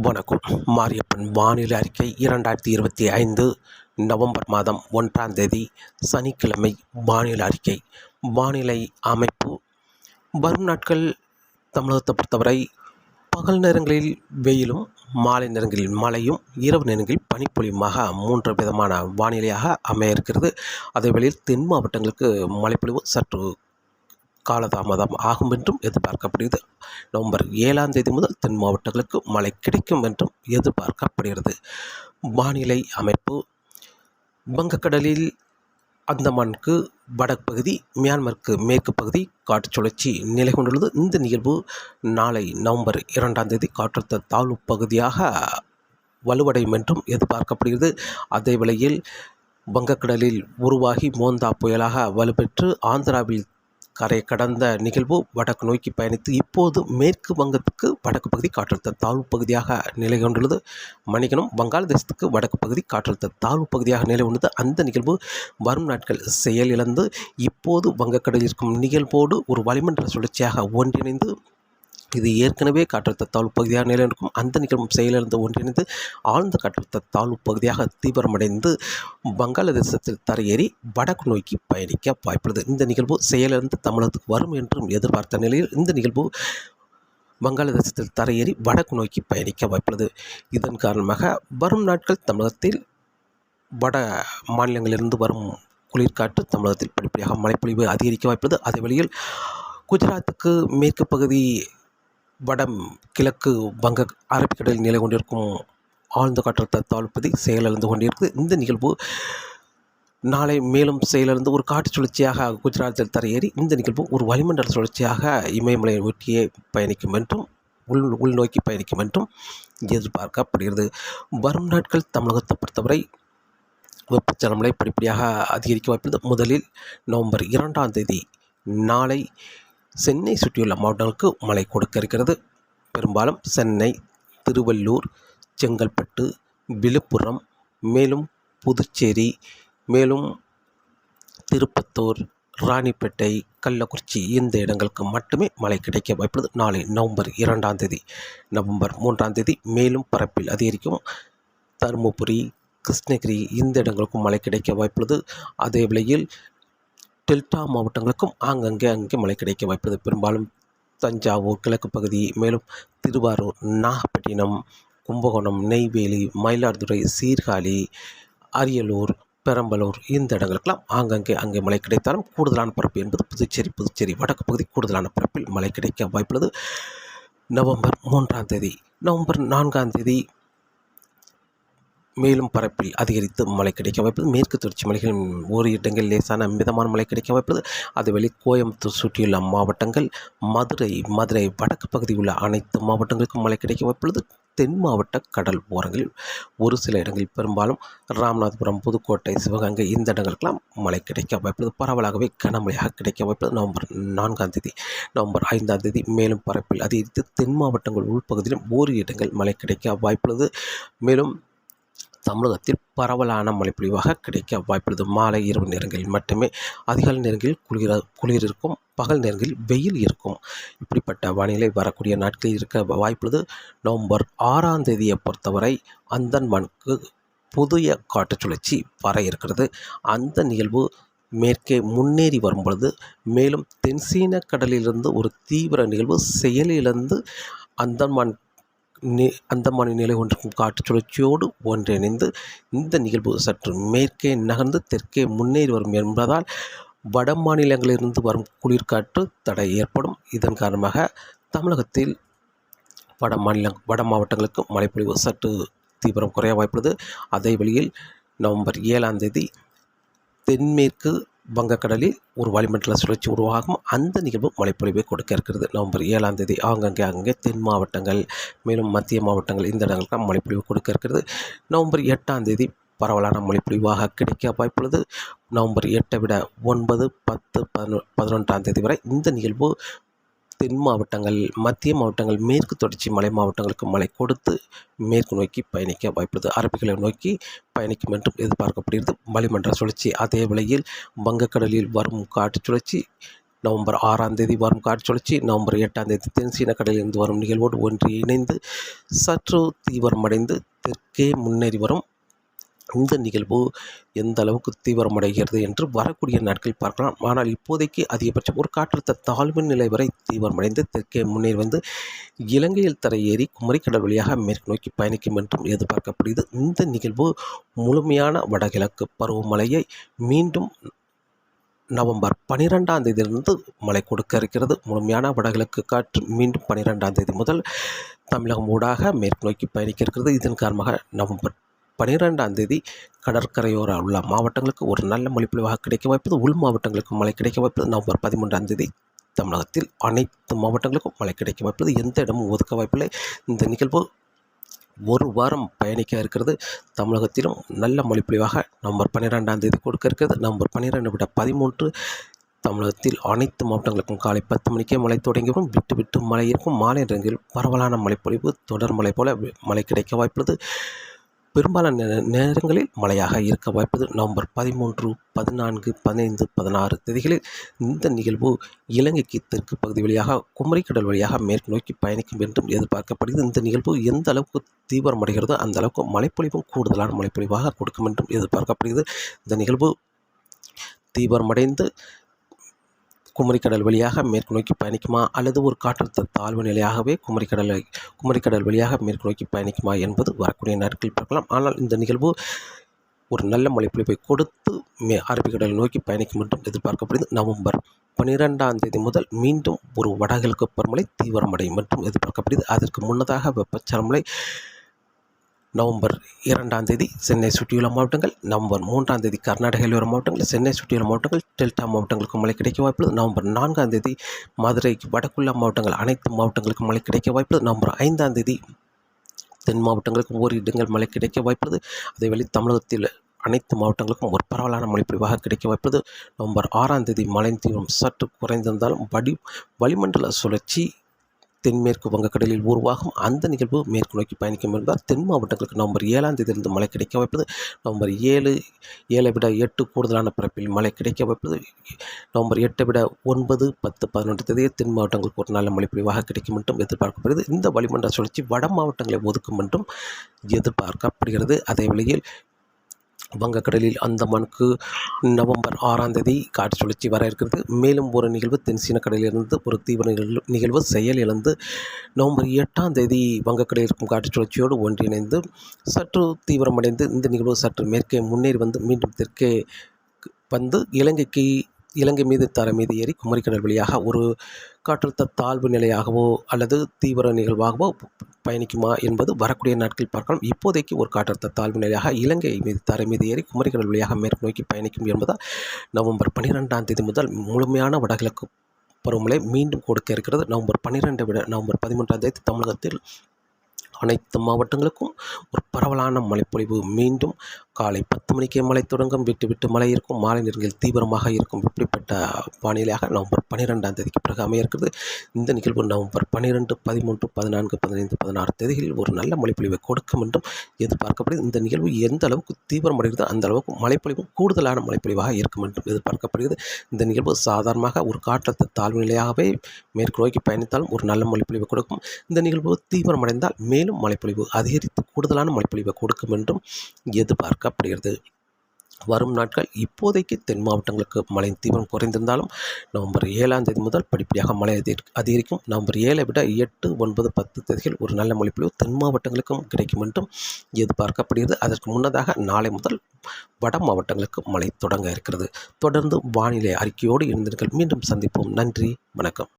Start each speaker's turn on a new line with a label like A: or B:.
A: வணக்கம். மாரியப்பன் வானிலை அறிக்கை இரண்டாயிரத்தி இருபத்தி ஐந்து நவம்பர் மாதம் ஒன்றாம் தேதி சனிக்கிழமை வானிலை அறிக்கை. வானிலை அமைப்பு. வரும் நாட்கள் தமிழகத்தை பொறுத்தவரை பகல் நேரங்களில் வெயிலும் மாலை நேரங்களில் மழையும் இரவு நேரங்களில் பனிப்பொழியுமாக மூன்று விதமான வானிலையாக அமைய இருக்கிறது. அதேவேளையில் தென் மாவட்டங்களுக்கு மழைப்பொழிவு சற்று காலதாமதம் ஆகும் என்றும் எதிர்பார்க்கப்படுகிறது. நவம்பர் ஏழாம் தேதி முதல் தென் மாவட்டங்களுக்கு மழை கிடைக்கும் என்றும் எதிர்பார்க்கப்படுகிறது. வானிலை அமைப்பு. வங்கக்கடலில் அந்தமானுக்கு வடக்கு பகுதி மியான்மருக்கு மேற்கு பகுதி காற்று சுழற்சி நிலை கொண்டுள்ளது. இந்த நிகழ்வு நாளை நவம்பர் இரண்டாம் தேதி காற்றழுத்த தாழ்வு பகுதியாக வலுவடையும் என்றும் எதிர்பார்க்கப்படுகிறது. அதே வேளையில் வங்கக்கடலில் உருவாகி மோந்தா புயலாக வலுப்பெற்று ஆந்திராவில் கரை கடந்த நிகழ்வு வடக்கு நோக்கி பயணித்து இப்போது மேற்கு வங்கத்துக்கு வடக்கு பகுதி காற்றழுத்த தாழ்வு பகுதியாக நிலை கொண்டுள்ளது. மணிக்கணும் வங்காளதேசத்துக்கு வடக்கு பகுதி காற்றழுத்த தாழ்வு பகுதியாக நிலை கொண்டது. அந்த நிகழ்வு வரும் நாட்கள் செயலிழந்து இப்போது வங்கக்கடலில் இருக்கும் நிகழ்வோடு ஒரு வளிமண்டல சுழற்சியாக ஒன்றிணைந்து இது ஏற்கனவே காற்றழுத்த தாழ்வு பகுதியாக நிலைநிற்கும். அந்த நிகழ்வும் செயலிழந்து ஒன்றிணைந்து ஆழ்ந்த காற்றழுத்த தாழ்வு பகுதியாக தீவிரமடைந்து வங்காளதேசத்தில் தரையேறி வடக்கு நோக்கி பயணிக்க வாய்ப்புள்ளது. இந்த நிகழ்வு செயலிழந்து தமிழகத்துக்கு வரும் என்றும் எதிர்பார்த்த நிலையில் இந்த நிகழ்வு வங்காளதேசத்தில் தரையேறி வடக்கு நோக்கி பயணிக்க வாய்ப்புள்ளது. இதன் காரணமாக வரும் நாட்கள் தமிழகத்தில் வட மாநிலங்களிலிருந்து வரும் குளிர்காற்று தமிழகத்தில் படிப்படியாக மழைப்பொழிவு அதிகரிக்க வாய்ப்புள்ளது. அதே வழியில் குஜராத்துக்கு மேற்கு பகுதி வடம் கிழக்கு வங்க அரபிக்கடலில் நிலை கொண்டிருக்கும் ஆழ்ந்த காற்றழுத்த தாழ்வுப்பதி செயலிழந்து கொண்டிருக்கு இந்த நிகழ்வு நாளை மேலும் செயலிழந்து ஒரு காற்று சுழற்சியாக குஜராத்தில் தரையேறி இந்த நிகழ்வு ஒரு வளிமண்டல சுழற்சியாக இமயமலையை ஒட்டியே பயணிக்கும் என்றும் உள் உள்நோக்கி பயணிக்கும் என்றும் எதிர்பார்க்கப்படுகிறது. வரும் நாட்கள் தமிழகத்தை பொறுத்தவரை வெப்பச்சலமலை படிப்படியாக அதிகரிக்க வாய்ப்புள்ளது முதலில் நவம்பர் இரண்டாம் தேதி நாளை சென்னை சுற்றியுள்ள மாவட்டங்களுக்கு மழை கொடுக்க இருக்கிறது. பெரும்பாலும் சென்னை திருவள்ளூர் செங்கல்பட்டு விழுப்புரம் மேலும் புதுச்சேரி மேலும் திருப்பத்தூர் ராணிப்பேட்டை கள்ளக்குறிச்சி இந்த இடங்களுக்கு மட்டுமே மழை கிடைக்க வாய்ப்புள்ளது. நாளை நவம்பர் இரண்டாம் தேதி நவம்பர் மூன்றாம் தேதி மேலும் பரப்பில் அதிகரிக்கும். தருமபுரி கிருஷ்ணகிரி இந்த இடங்களுக்கும் மழை கிடைக்க வாய்ப்புள்ளது. அதே வேளையில் டெல்டா மாவட்டங்களுக்கும் ஆங்கங்கே அங்கே மழை கிடைக்க வாய்ப்பது பெரும்பாலும் தஞ்சாவூர் கிழக்கு பகுதி மேலும் திருவாரூர் நாகப்பட்டினம் கும்பகோணம் நெய்வேலி மயிலாடுதுறை சீர்காழி அரியலூர் பெரம்பலூர் இந்த இடங்களுக்கெல்லாம் ஆங்கங்கே அங்கே மழை கிடைத்தாலும் கூடுதலான பரப்பு என்பது புதுச்சேரி புதுச்சேரி வடக்கு பகுதி கூடுதலான பரப்பில் மழை கிடைக்க வாய்ப்புள்ளது நவம்பர் மூன்றாம் தேதி நவம்பர் நான்காம் தேதி மேலும் பரப்பில் அதிகரித்து மழை கிடைக்க வாய்ப்பது மேற்கு தொடர்ச்சி மலைகளின் ஒரு இடங்கள் லேசான மிதமான மழை கிடைக்க வாய்ப்பது அதுவழி கோயம்புத்தூர் சுற்றியுள்ள மாவட்டங்கள் மதுரை மதுரை வடக்கு பகுதியில் உள்ள அனைத்து மாவட்டங்களுக்கும் மழை கிடைக்க வாய்ப்புள்ளது. தென் மாவட்ட கடல் ஓரங்களில் ஒரு சில இடங்களில் பெரும்பாலும் ராமநாதபுரம் புதுக்கோட்டை சிவகங்கை இந்த இடங்களுக்கெல்லாம் மழை கிடைக்க வாய்ப்புள்ளது. பரவலாகவே கனமழையாக கிடைக்க வாய்ப்புள்ளது. நவம்பர் நான்காம் தேதி நவம்பர் ஐந்தாம் தேதி மேலும் பரப்பில் அதிகரித்து தென் மாவட்டங்கள் உள்பகுதியிலும் ஓரிரு இடங்கள் மழை கிடைக்க வாய்ப்புள்ளது. மேலும் தமிழகத்தில் பரவலான மழைப்பொழிவாக கிடைக்க வாய்ப்புள்ளது. மாலை இரவு நேரங்களில் மட்டுமே அதிகாலை நேரங்களில் குளிர குளிர் இருக்கும் பகல் நேரங்களில் வெயில் இருக்கும். இப்படிப்பட்ட வானிலை வரக்கூடிய நாட்களில் இருக்க வாய்ப்புள்ளது. நவம்பர் ஆறாம் தேதியை பொறுத்தவரை அந்தன்மானுக்கு புதிய காற்று சுழற்சி வர இருக்கிறது. அந்த நிகழ்வு மேற்கே முன்னேறி வரும் பொழுது மேலும் தென்சீன கடலிலிருந்து ஒரு தீவிர நிகழ்வு செயலிலிருந்து அந்தமான் அந்தமான நிலை கொண்டிருக்கும் காற்று சுழற்சியோடு ஒன்றிணைந்து இந்த நிகழ்வு சற்று மேற்கே நகர்ந்து தெற்கே முன்னேறி வரும் என்பதால் வட மாநிலங்களிலிருந்து வரும் குளிர்காற்று தடை ஏற்படும். இதன் காரணமாக தமிழகத்தில் வட மாநில வட மாவட்டங்களுக்கு மழைப்பொழிவு சற்று தீவிரம் குறைய வாய்ப்புள்ளது. அதே வழியில் நவம்பர் ஏழாம் தேதி தென்மேற்கு வங்கக்கடலில் ஒரு வளிமண்டல சுழற்சி உருவாகும். அந்த நிகழ்வு மழைப்பொழிவை கொடுக்க இருக்கிறது. நவம்பர் ஏழாம் தேதி ஆங்கங்கே அங்கே தென் மாவட்டங்கள் மேலும் மத்திய மாவட்டங்கள் இந்த இடங்களுக்கு மழைப்பொழிவு கொடுக்க இருக்கிறது. நவம்பர் எட்டாம் தேதி பரவலான மழைப்பொழிவாக கிடைக்க வாய்ப்புள்ளது. நவம்பர் எட்டை விட ஒன்பது பத்து பதினொ பதினொன்றாம் தேதி வரை இந்த நிகழ்வு தென் மாவட்டங்கள் மத்திய மாவட்டங்கள் மேற்கு தொடர்ச்சி மலை மாவட்டங்களுக்கு மழை கொடுத்து மேற்கு நோக்கி பயணிக்க வாய்ப்புள்ளது. அரபிகளை நோக்கி பயணிக்கும் என்றும் எதிர்பார்க்கப்படுகிறது. வளிமன்ற சுழற்சி அதே வேளையில் வங்கக்கடலில் வரும் காற்று சுழற்சி நவம்பர் ஆறாம் தேதி வரும் காற்று சுழற்சி நவம்பர் எட்டாம் தேதி தென்சீன கடலிலிருந்து வரும் நிகழ்வோடு ஒன்று இணைந்து சற்று தீவிரமடைந்து தெற்கே முன்னேறி வரும் இந்த நிகழ்வு எந்த அளவுக்கு தீவிரமடைகிறது என்று வரக்கூடிய நாட்களில் பார்க்கலாம். ஆனால் இப்போதைக்கு அதிகபட்சம் ஒரு காற்றழுத்த தாழ்வு நிலை வரை தீவிரமடைந்து தெற்கே முன்னேறி வந்து இலங்கையில் தரையேறி குமரிக்கடல் வழியாக மேற்கு நோக்கி பயணிக்கும் என்றும் எதிர்பார்க்கப்படுகிறது. இந்த நிகழ்வு முழுமையான வடகிழக்கு பருவமழையை மீண்டும் நவம்பர் பனிரெண்டாம் தேதியிலிருந்து மழை கொடுக்க இருக்கிறது. முழுமையான வடகிழக்கு காற்று மீண்டும் பனிரெண்டாம் தேதி முதல் தமிழகம் ஊடாக மேற்கு நோக்கி பயணிக்க இருக்கிறது. இதன் காரணமாக நவம்பர் பனிரெண்டாம் தேதி கடற்கரையோர உள்ள மாவட்டங்களுக்கு ஒரு நல்ல மொழிப்பொழிவாக கிடைக்க வாய்ப்பது உள் மாவட்டங்களுக்கு மழை கிடைக்க வாய்ப்பது நவம்பர் பதிமூன்றாம் தேதி தமிழகத்தில் அனைத்து மாவட்டங்களுக்கும் மழை கிடைக்க வாய்ப்பது. எந்த இடமும் ஒதுக்க வாய்ப்பில்லை. இந்த நிகழ்வு ஒரு வாரம் பயணிக்க இருக்கிறது. தமிழகத்திலும் நல்ல மொழிப்பொழிவாக நவம்பர் பன்னிரெண்டாம் தேதி கொடுக்க இருக்கிறது. நவம்பர் பன்னிரெண்டு விட பதிமூன்று தமிழகத்தில் அனைத்து மாவட்டங்களுக்கும் காலை பத்து மணிக்கே மழை தொடங்கிவிடும். விட்டு விட்டு மழை இருக்கும். மாலை நேரங்களில் பரவலான மழைப்பொழிவு தொடர் மழை போல மழை கிடைக்க வாய்ப்புள்ளது. பெரும்பாலான நேரங்களில் மழையாக இருக்க வாய்ப்பது நவம்பர் பதிமூன்று பதினான்கு பதினைந்து பதினாறு தேதிகளில் இந்த நிகழ்வு இலங்கைக்கு தெற்கு பகுதி வழியாக குமரிக்கடல் வழியாக மேற்கு நோக்கி பயணிக்கும் என்றும் எதிர்பார்க்கப்படுகிறது. இந்த நிகழ்வு எந்த அளவுக்கு தீவிரமடைகிறதோ அந்த அளவுக்கு மழைப்பொழிவும் கூடுதலான மழைப்பொழிவாக கொடுக்கும் என்றும் எதிர்பார்க்கப்படுகிறது. இந்த நிகழ்வு தீவிரமடைந்து குமரிக்கடல் வழியாக மேற்கு நோக்கி பயணிக்குமா? அல்லது ஒரு காற்றழுத்த தாழ்வு நிலையாகவே குமரிக்கடலை குமரிக்கடல் வழியாக மேற்கு நோக்கி பயணிக்குமா என்பது வரக்கூடிய நாட்களில் பார்க்கலாம். ஆனால் இந்த நிகழ்வு ஒரு நல்ல மழைப்பொழிவை கொடுத்து மே அரபிக்கடலை நோக்கி பயணிக்கும் என்றும் எதிர்பார்க்கப்படுகிறது. நவம்பர் பனிரெண்டாம் தேதி முதல் மீண்டும் ஒரு வடகிழக்கு பருவமழை தீவிரமடையும் என்றும் எதிர்பார்க்கப்படுகிறது. அதற்கு முன்னதாக வெப்பச்சரமலை நவம்பர் இரண்டாம் தேதி சென்னை சுற்றியுள்ள மாவட்டங்கள் நவம்பர் மூன்றாம் தேதி கர்நாடகையில் உள்ள மாவட்டங்கள் சென்னை சுற்றியுள்ள மாவட்டங்கள் டெல்டா மாவட்டங்களுக்கு மழை கிடைக்க வாய்ப்புள்ளது. நவம்பர் நான்காம் தேதி மதுரை வடக்குள்ள மாவட்டங்கள் அனைத்து மாவட்டங்களுக்கும் மழை கிடைக்க வாய்ப்புள்ளது. நவம்பர் ஐந்தாம் தேதி தென் மாவட்டங்களுக்கும் ஓரிடங்கள் இடங்கள் மழை கிடைக்க வாய்ப்புள்ளது. அதேவேளை தமிழகத்தில் அனைத்து மாவட்டங்களுக்கும் ஒரு பரவலான மழைப்பொழிவாக கிடைக்க வாய்ப்புள்ளது. நவம்பர் ஆறாம் தேதி மழை தீவிரம் சற்று குறைந்திருந்தாலும் வடி வளிமண்டல சுழற்சி தென்மேற்கு வங்கக்கடலில் உருவாகும் அந்த நிகழ்வு மேற்கு நோக்கி பயணிக்கும் என்பதால் தென் மாவட்டங்களுக்கு நவம்பர் ஏழாம் தேதியிலிருந்து மழை கிடைக்க வைப்பது நவம்பர் ஏழு ஏழை விட எட்டு கூடுதலான பரப்பில் மழை கிடைக்க வைப்பது நவம்பர் எட்டை விட ஒன்பது பத்து பதினொன்று தேதியை தென் மாவட்டங்களுக்கு ஒரு நல்ல மழை பொழிவாக கிடைக்கும் என்றும் எதிர்பார்க்கப்படுகிறது. இந்த வளிமண்டல சுழற்சி வட மாவட்டங்களை ஒதுக்கும் என்றும் எதிர்பார்க்கப்படுகிறது. அதே வேளையில் வங்கக்கடலில் அந்தமானுக்கு நவம்பர் ஆறாம் தேதி காற்று சுழற்சி வர இருக்கிறது. மேலும் ஒரு நிகழ்வு தென்சீன கடலிலிருந்து ஒரு தீவிர நிகழ்வு நிகழ்வு செயல் இழந்து நவம்பர் எட்டாம் தேதி வங்கக்கடலில் இருக்கும் காற்று சுழற்சியோடு ஒன்றிணைந்து சற்று தீவிரமடைந்து இந்த நிகழ்வு சற்று மேற்கே முன்னேறி வந்து மீண்டும் தெற்கே வந்து இலங்கைக்கு இலங்கை மீது தர மீது ஏறி குமரிக்கடல் வழியாக ஒரு காற்றழுத்த தாழ்வு நிலையாகவோ அல்லது தீவிர நிகழ்வாகவோ பயணிக்குமா என்பது வரக்கூடிய நாட்களில் பார்க்கலாம். இப்போதைக்கு ஒரு காற்றழுத்த தாழ்வு நிலையாக இலங்கை மீது தரை மீது ஏறி குமரிக்கடல் வழியாக மேற்கு நோக்கி பயணிக்கும் என்பதால் நவம்பர் பன்னிரெண்டாம் தேதி முதல் முழுமையான வடகிழக்கு பருவமழை மீண்டும் கொடுக்க இருக்கிறது. நவம்பர் பன்னிரெண்டை விட நவம்பர் பதிமூன்றாம் தேதி தமிழகத்தில் அனைத்து மாவட்டங்களுக்கும் ஒரு பரவலான மழைப்பொழிவு மீண்டும் காலை பத்து மணிக்கே மழை தொடங்கும் விட்டு விட்டு மழை இருக்கும் மாலை நேரங்களில் தீவிரமாக இருக்கும். இப்படிப்பட்ட வானிலையாக நவம்பர் பன்னிரெண்டாம் தேதிக்கு பிறகு அமைய இருக்கிறது இந்த நிகழ்வு நவம்பர் பன்னிரெண்டு பதிமூன்று பதினான்கு பதினைந்து பதினாறு தேதிகளில் ஒரு நல்ல மழைப்பொழிவை கொடுக்கும் என்றும் எதிர்பார்க்கப்படுகிறது. இந்த நிகழ்வு எந்த அளவுக்கு தீவிரமடைகிறதோ அந்த அளவுக்கு மழைப்பொழிவு கூடுதலான மழைப்பொழிவாக இருக்கும் என்றும் எதிர்பார்க்கப்படுகிறது. இந்த நிகழ்வு சாதாரணமாக ஒரு காற்றழுத்த தாழ்வு நிலையாகவே மேற்கு நோக்கி பயணித்தாலும் ஒரு நல்ல மழைப்பொழிவை கொடுக்கும். இந்த நிகழ்வு தீவிரமடைந்தால் மேலும் மேலும் மழைப்பொழிவு அதிகரித்து கூடுதலான மழைப்பொழிவை கொடுக்கும் என்றும் எதிர்பார்க்கப்படுகிறது வரும் நாட்கள் இப்போதைக்கு தென் மாவட்டங்களுக்கு மழை தீவிரம் குறைந்திருந்தாலும் நவம்பர் ஏழாம் தேதி முதல் படிப்படியாக மழை அதிகரிக்கும். நவம்பர் ஏழை விட எட்டு ஒன்பது பத்து தேதிகள் ஒரு நல்ல மொழிப்பொழிவு தென் மாவட்டங்களுக்கும் கிடைக்கும் என்றும் எதிர்பார்க்கப்படுகிறது. அதற்கு முன்னதாக நாளை முதல் வட மாவட்டங்களுக்கு மழை தொடங்க இருக்கிறது. தொடர்ந்து வானிலை அறிக்கையோடு இருந்தீர்கள் மீண்டும் சந்திப்போம். நன்றி. வணக்கம்.